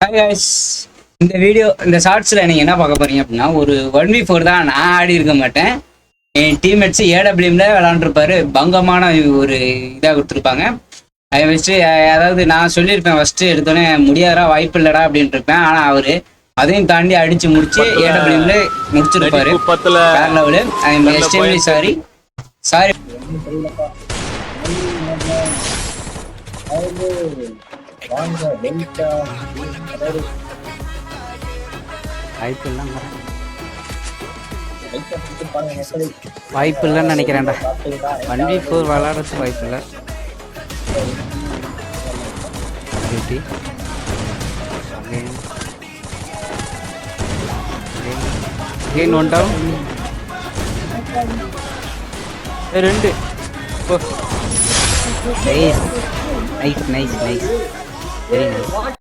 Hi guys. இந்த video இந்த ஷார்ட்ஸில் நீங்கள் என்ன பார்க்க போறீங்க அப்படின்னா ஒரு ஒன் வி ஃபோர் தான் நான் ஆடி இருக்க மாட்டேன். என் டீம்மேட்ஸ் ஏடபிள்யூமில் விளாண்டுருப்பாரு பங்கமான ஒரு இதாக கொடுத்துருப்பாங்க. அதை வச்சு அதாவது நான் சொல்லியிருப்பேன் ஃபஸ்ட்டு எடுத்தோடனே முடியாதா வாய்ப்பு இல்லடா அப்படின்ட்டு இருப்பேன் ஆனால் அவர் அதையும் தாண்டி அடிச்சு முடிச்சு ஏடபிள்யூமில் முடிச்சிருப்பாரு. குப்பத்துல வேற லெவலு ஐ எம் நல்ல சாரி சாரி வாய்ப்பு இல்லைங்க வாய்ப்பு இல்லைன்னு நினைக்கிறேன்டா. ஒன் வி ஃபோர் விளாட்றதுக்கு வாய்ப்பு இல்லை டியூட்டி அகெயின் ஒன் டவுன் ரெண்டு. Nice nice nice nice very nice